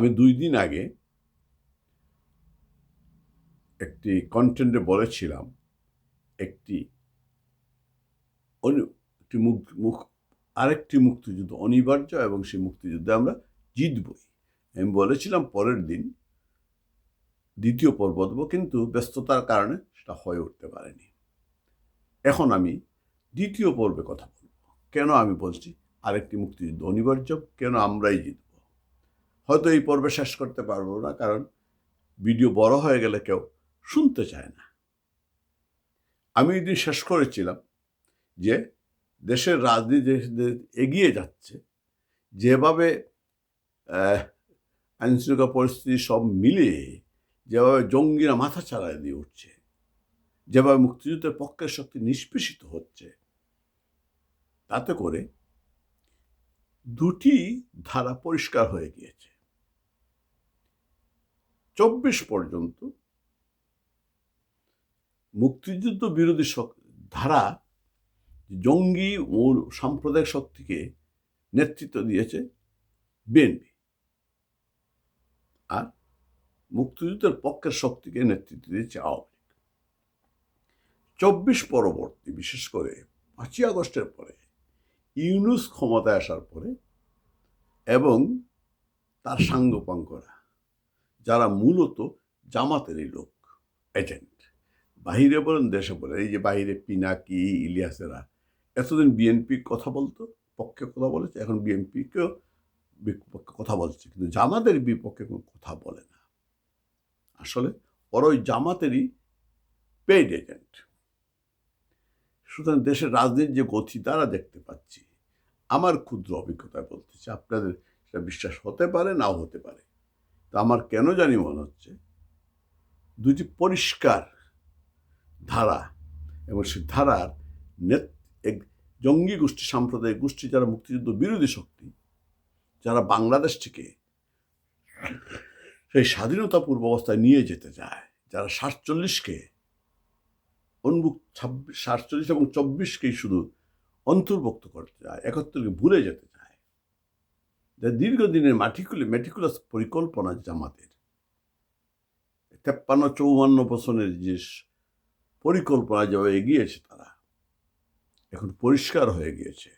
আমি দুই দিন আগে একটি কন্টেন্টে বলেছিলাম, একটি একটি মুখ মুখ, আরেকটি মুক্তিযুদ্ধ অনিবার্য এবং সেই মুক্তিযুদ্ধে আমরা জিতবই। আমি বলেছিলাম পরের দিন, দ্বিতীয় পর্ব দেবো কিন্তু ব্যস্ততার কারণে সেটা হয়ে উঠতে পারেনি। এখন আমি দ্বিতীয় পর্বে কথা বলব। কেন আমি বলছি আরেকটি মুক্তিযুদ্ধ অনিবার্য? কেন আমরাই জিতব? হয়তো এই পর্বে শেষ করতে পারব না, কারণ ভিডিও বড় হয়ে গেলে কেউ শুনতে চায় না। আমি এদিন শেষ করেছিলাম যে দেশের রাজনীতি এগিয়ে যাচ্ছে, যেভাবে আইনশৃঙ্খলা পরিস্থিতি সব মিলিয়ে যেভাবে জঙ্গিরা মাথা চাড়ায় দিয়ে উঠছে, যেভাবে মুক্তিযুদ্ধের পক্ষের শক্তি নিষ্পেষিত হচ্ছে, তাতে করে দুটি ধারা পরিষ্কার হয়ে গিয়েছে। চব্বিশ পর্যন্ত মুক্তিযুদ্ধ বিরোধী ধারা জঙ্গি ও সাম্প্রদায়িক শক্তিকে নেতৃত্ব দিয়েছে বিএনপি। আর মুক্তিযুদ্ধের পক্ষের শক্তিকে নেতৃত্ব দিয়েছে আওয়ামী লীগ। চব্বিশ পরবর্তী, বিশেষ করে পাঁচই আগস্টের পরে, ইউনুস ক্ষমতায় আসার পরে এবং তার সাঙ্গপাঙ্গরা যারা মূলত জামাতেরই লোক এজেন্ট বাহিরে বলেন, দেশে বলেন, এই যে বাইরে পিনাকি, ইলিয়াসেরা, এতদিন বিএনপি কথা বলতো, পক্ষে কথা বলেছে, এখন বিএনপিকেও বিপক্ষে কথা বলছে, কিন্তু জামাতের বিপক্ষে কোনো কথা বলে না। আসলে ওরা ওই জামাতেরই পেইড এজেন্ট সুতরাং দেশের রাজনীতির যে গতি, তারা দেখতে পাচ্ছি। আমার ক্ষুদ্র অভিজ্ঞতায় বলতেছি আপনাদের সেটা বিশ্বাস হতে পারে, নাও হতে পারে। তা আমার কেন জানি মনে হচ্ছে? দুটি পরিষ্কার ধারা এবং সেই ধারার নেত জঙ্গি গোষ্ঠী, সাম্প্রদায়িক গোষ্ঠী, যারা মুক্তিযুদ্ধ বিরোধী শক্তি, যারা বাংলাদেশ থেকে সেই স্বাধীনতা পূর্ব অবস্থায় নিয়ে যেতে চায় যারা সাতচল্লিশকে উন্মুখ ছাব্বিশ সাতচল্লিশ এবং চব্বিশকেই শুধু অন্তর্ভুক্ত করতে চায় একাত্তরকে ভুলে যেতে যা দীর্ঘদিনের মাটিকুলি মেটিকুলাস পরিকল্পনা জামাতের তেপ্পান্ন চৌবান্ন বছরের যে পরিকল্পনা যেভাবে এগিয়েছে তারা, এখন পরিষ্কার হয়ে গিয়েছে।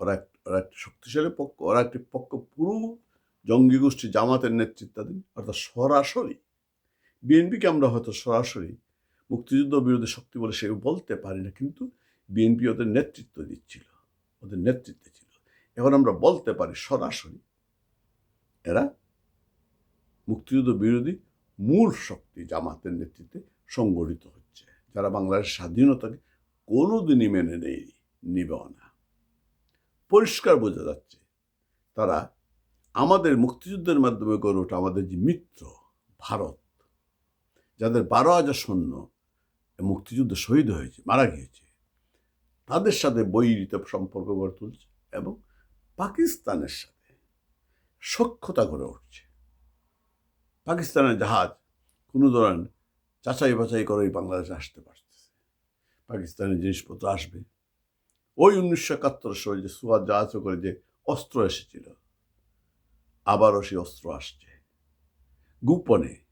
ওরা ওরা একটি শক্তিশালী পক্ষ, ওরা একটি পক্ষ পুরো জঙ্গি গোষ্ঠী জামাতের নেতৃত্বাধীন, অর্থাৎ সরাসরি, বিএনপিকে আমরা হয়তো সরাসরি মুক্তিযুদ্ধ বিরোধী শক্তি বলে সে বলতে পারি না, কিন্তু বিএনপি ওদের নেতৃত্ব দিচ্ছিল, ওদের নেতৃত্বে ছিল। এখন আমরা বলতে পারি সরাসরি, এরা মুক্তিযুদ্ধ বিরোধী মূল শক্তি জামাতের নেতৃত্বে সংগঠিত হচ্ছে, যারা বাংলাদেশের স্বাধীনতাকে কোনোদিনই মেনে নেই নিবেও না। পরিষ্কার বোঝা যাচ্ছে, তারা আমাদের মুক্তিযুদ্ধের মাধ্যমে গড়ে ওঠা আমাদের যে মিত্র ভারত, যাদের বারো হাজার সৈন্য মুক্তিযুদ্ধে শহীদ হয়েছে, মারা গিয়েছে, তাদের সাথে বৈরিত সম্পর্ক গড়ে তুলছে এবং পাকিস্তানের সাথে সক্ষতা গড়ে উঠছে। পাকিস্তানের জাহাজ কোনো ধরনের যাচাই বাছাই করেই বাংলাদেশে আসতে পারতেছে। পাকিস্তানের জিনিসপত্র আসবে। ওই উনিশশো একাত্তর সময় যে সুয়াদ জাহাজে করে যে অস্ত্র এসেছিল, আবারও সেই অস্ত্র আসছে। গোপনে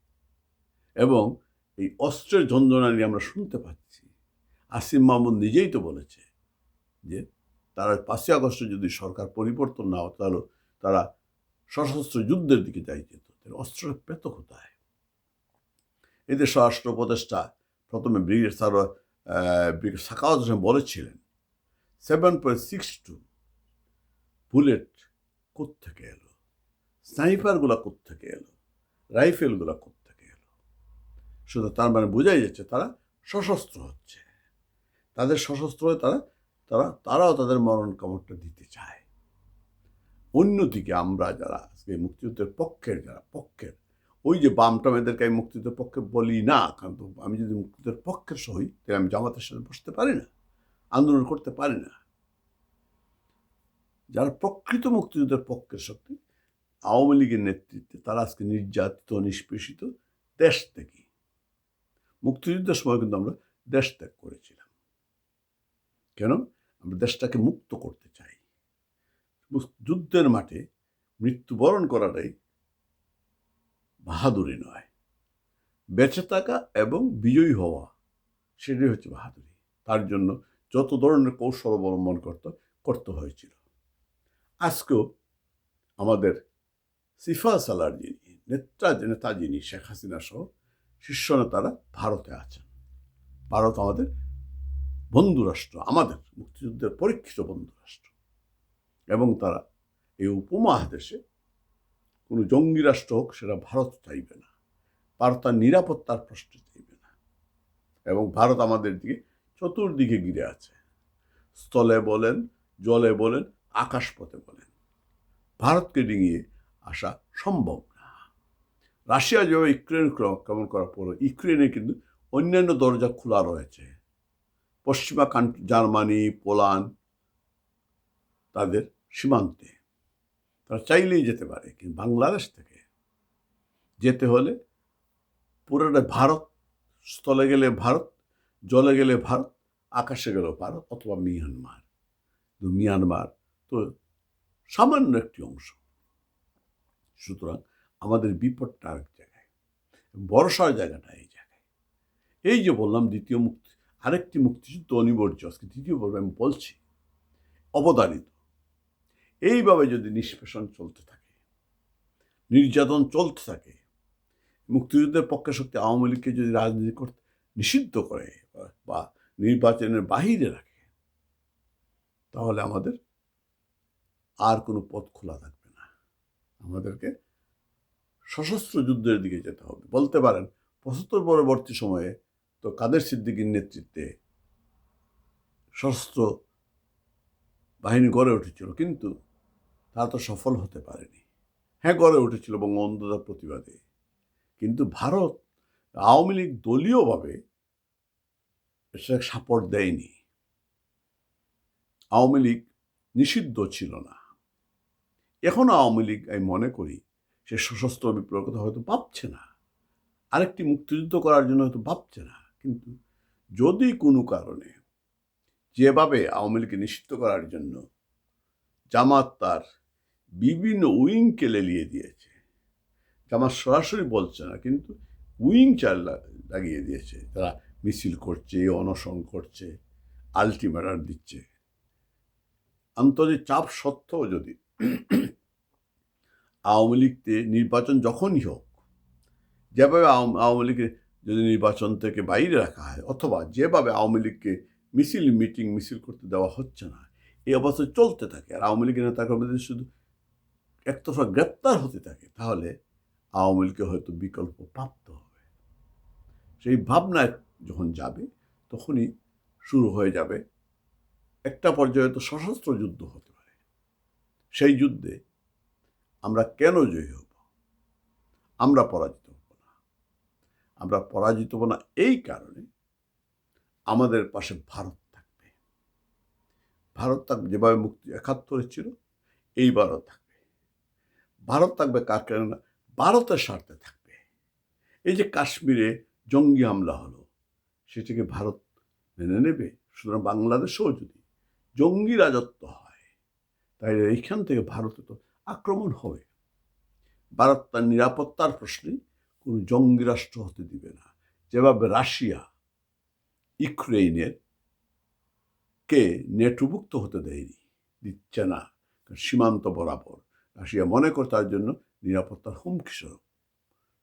এবং এই অস্ত্রের ঝঞ্ঝনা নিয়ে আমরা শুনতে পাচ্ছি। আসিম মাহমুদ নিজেই তো বলেছে যে তারা পাঁচই আগস্টে যদি সরকার পরিবর্তন না হতো, তাহলে তারা সশস্ত্র যুদ্ধের দিকে যাই যেত। অস্ত্র পেত কোথায়? এদের স্বরাষ্ট্র উপদেষ্টা প্রথমে brigade sir brigade Sakhawat Hossain বলেছিলেন seven point six two bullet কোত্থেকে এলো? স্নাইপারগুলো কোত্থেকে এলো? রাইফেলগুলো কোত্থেকে এলো? শুধু তার মানে বোঝাই যাচ্ছে তারা সশস্ত্র হচ্ছে। তাদের সশস্ত্র হয়ে তারা তারা, তারাও তাদের মরণ কামড়টা দিতে চায়। অন্যদিকে আমরা যারা আজকে মুক্তিযুদ্ধের পক্ষের, যারা পক্ষের, ওই যে বামটাম এদেরকে আমি মুক্তিযুদ্ধের পক্ষে বলি না, কারণ আমি যদি মুক্তিযুদ্ধের পক্ষের সই, তাহলে আমি জামাতের সাথে বসতে পারি না, আন্দোলন করতে পারি না। যারা প্রকৃত মুক্তিযুদ্ধের পক্ষের শক্তি, আওয়ামী লীগের নেতৃত্বে তারা আজকে নির্যাতিত, নিষ্পেষিত দেশ থেকে মুক্তিযুদ্ধের সময় কিন্তু আমরা দেশ ত্যাগ করেছিলাম। কেন? আমরা দেশটাকে মুক্ত করতে চাই। যুদ্ধের মাঠে মৃত্যুবরণ করাটাই বাহাদুরি নয়। বেঁচে থাকা এবং বিজয়ী হওয়া, সেটাই হচ্ছে বাহাদুরি। তার জন্য যত ধরনের কৌশল অবলম্বন করতে করতে হয়েছিল। আজকেও আমাদের সিফা সালার যিনি নেতা নেতা যিনি, শেখ হাসিনা সহ শীর্ষ নেতারা ভারতে আছেন। ভারত আমাদের বন্ধু রাষ্ট্র আমাদের মুক্তিযুদ্ধের পরীক্ষিত বন্ধুরাষ্ট্র। এবং তারা এই উপমহাদেশে কোনো জঙ্গি রাষ্ট্র হোক, সেটা ভারত চাইবে না। ভারত তার নিরাপত্তার প্রশ্ন চাইবে না। এবং ভারত আমাদের দিকে চতুর্দিকে ঘিরে আছে। স্থলে বলেন, জলে বলেন, আকাশপথে বলেন। ভারতকে ডিঙিয়ে আসা সম্ভব না। রাশিয়া যেভাবে ইউক্রেন আক্রমণ করার পরে ইউক্রেনে কিন্তু অন্যান্য দরজা খোলা রয়েছে। পশ্চিমা কান্ট্রি জার্মানি, পোল্যান্ড তাদের সীমান্তে। তারা চাইলেই যেতে পারে, কিন্তু বাংলাদেশ থেকে যেতে হলে পুরোটা ভারত, স্থলে গেলে ভারত, জলে গেলে ভারত, আকাশে গেলেও ভারত অথবা মিয়ানমার। মিয়ানমার তো সামান্য একটি অংশ। সুতরাং আমাদের বিপদটা আরেক জায়গায় বর্ষার জায়গাটা এই জায়গায়। এই যে বললাম, দ্বিতীয় মুক্তি আরেকটি মুক্তিযুদ্ধ অনিবার্য, আজকে দ্বিতীয় আমি বলছি অবদানিত। এইভাবে যদি নিষ্পেষণ চলতে থাকে, নির্যাতন চলতে থাকে, মুক্তিযুদ্ধের পক্ষে শক্তি আওয়ামী লীগকে যদি রাজনীতি করতে নিষিদ্ধ করে বা নির্বাচনের বাহিরে রাখে, তাহলে আমাদের আর কোনো পথ খোলা থাকবে না। আমাদেরকে সশস্ত্র যুদ্ধের দিকে যেতে হবে। বলতে পারেন, পঁচাত্তর পরবর্তী সময়ে তো কাদের সিদ্দিকির নেতৃত্বে সশস্ত্র বাহিনী গড়ে উঠেছিল? কিন্তু তা তো সফল হতে পারেনি। হ্যাঁ গড়ে উঠেছিল বঙ্গবন্ধুতার প্রতিবাদে। কিন্তু ভারত আওয়ামী লীগ দলীয়ভাবে সেটা সাপোর্ট দেয়নি। আওয়ামী লীগ নিষিদ্ধ ছিল না। এখন আওয়ামী লীগ, আমি মনে করি, সে সশস্ত্র বিপ্লবের কথা হয়তো ভাবছে না। আরেকটি মুক্তিযুদ্ধ করার জন্য হয়তো ভাবছে না। কিন্তু যদি কোনো কারণে যেভাবে আওয়ামী লীগকে নিষিদ্ধ করার জন্য জামাত তার বিভিন্ন উইংকে লেলিয়ে দিয়েছে, জামাত সরাসরি বলছে না, কিন্তু উইং চাল লাগিয়ে দিয়েছে। তারা মিছিল করছে, অনশন করছে আলটিমেটার দিচ্ছে। আন্তর্জাতিক চাপ সত্ত্বেও যদি আওয়ামী লীগতে নির্বাচন যখনই হোক, যেভাবে আওয়ামী লীগের যদি নির্বাচন থেকে বাইরে রাখা হয়, অথবা যেভাবে আওয়ামী লীগকে মিছিল, মিটিং, মিছিল করতে দেওয়া হচ্ছে না, এই অবস্থা চলতে থাকে। আর আওয়ামী লীগের নেতাকর্মীদের শুধু একতরফা গ্রেপ্তার হতে থাকে, তাহলে আওয়ামী লীগকে হয়তো বিকল্প প্রাপ্ত হবে। সেই ভাবনা যখন যাবে, তখনই শুরু হয়ে যাবে একটা পর্যায়ে তো সশস্ত্র যুদ্ধ হতে পারে। সেই যুদ্ধে আমরা কেন জয়ী হব? আমরা পরাজিত আমরা পরাজিত হব না। এই কারণে আমাদের পাশে ভারত থাকবে। ভারত থাকবে যেভাবে মুক্তি একাত্তরে ছিল, এইবারও থাকবে। ভারত থাকবে কার কারণে ভারতের স্বার্থে থাকবে। এই যে কাশ্মীরে জঙ্গি হামলা হলো, সেটিকে ভারত মেনে নেবে? সুতরাং বাংলাদেশেও যদি জঙ্গি রাজত্ব হয়, তাহলে এইখান থেকে ভারতে তো আক্রমণ হবে। ভারত তার নিরাপত্তার প্রশ্নে কোনো জঙ্গি রাষ্ট্র হতে দিবে না। যেভাবে রাশিয়া ইউক্রেইনের কে নেটভুক্ত হতে দেয়নি, দিচ্ছে না সীমান্ত বরাবর। রাশিয়া মনে করে তার জন্য নিরাপত্তার হুমকি স্বরূপ।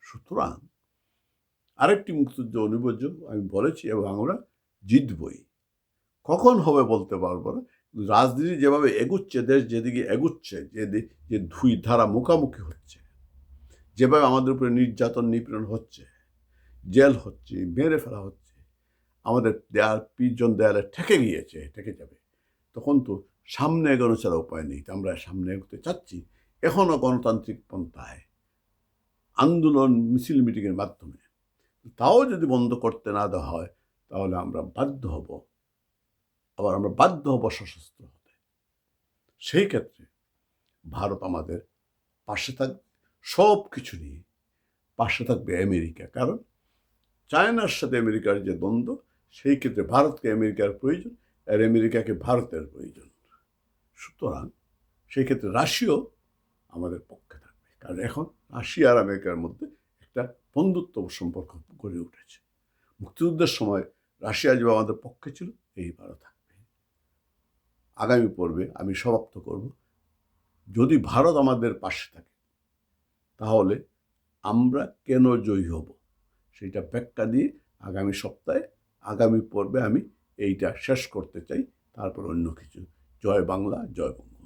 সুতরাং আরেকটি মুক্তিযুদ্ধ অনিবার্য, আমি বলেছি, এবং আমরা জিতবই। কখন হবে বলতে পারব না রাজনীতি যেভাবে এগুচ্ছে, দেশ যেদিকে এগুচ্ছে, যে যে ধুই ধারা মুখামুখি হচ্ছে যেভাবে আমাদের উপরে নির্যাতন, নিপীড়ন হচ্ছে, জেল হচ্ছে, মেরে ফেলা হচ্ছে, আমাদের দেয়াল পিজন দেয়ালে ঠেকে গিয়েছে, ঠেকে যাবে, তখন তো সামনে এগোনো ছাড়া উপায় নেই। তো আমরা সামনে এগোতে চাচ্ছি এখনও গণতান্ত্রিক পন্থায় আন্দোলন, মিছিল, মিটিংয়ের মাধ্যমে। তাও যদি বন্ধ করতে না দেওয়া হয়, তাহলে আমরা বাধ্য হব, আবার আমরা বাধ্য হব সশস্ত্র হতে। সেই ক্ষেত্রে ভারত আমাদের পাশে থাকবে। সব কিছু নিয়ে পাশে থাকবে আমেরিকা। কারণ চায়নার সাথে আমেরিকার যে দ্বন্দ্ব, সেই ক্ষেত্রে ভারতকে আমেরিকার প্রয়োজন আর আমেরিকাকে ভারতের প্রয়োজন। সুতরাং সেই ক্ষেত্রে রাশিয়াও আমাদের পক্ষে থাকবে। কারণ এখন রাশিয়া আর আমেরিকার মধ্যে একটা বন্ধুত্ব সম্পর্ক গড়ে উঠেছে। মুক্তিযুদ্ধের সময় রাশিয়া যেভাবে আমাদের পক্ষে ছিল, এইবারও থাকবে। আগামী পর্বে আমি সমাপ্ত করব। যদি ভারত আমাদের পাশে থাকে তাহলে আমরা কেন জয়ী হব? সেটা ব্যাখ্যা দিয়ে আগামী সপ্তাহে, আগামী পর্বে আমি এইটা শেষ করতে চাই, তারপর অন্য কিছু। জয় বাংলা, জয় বঙ্গ।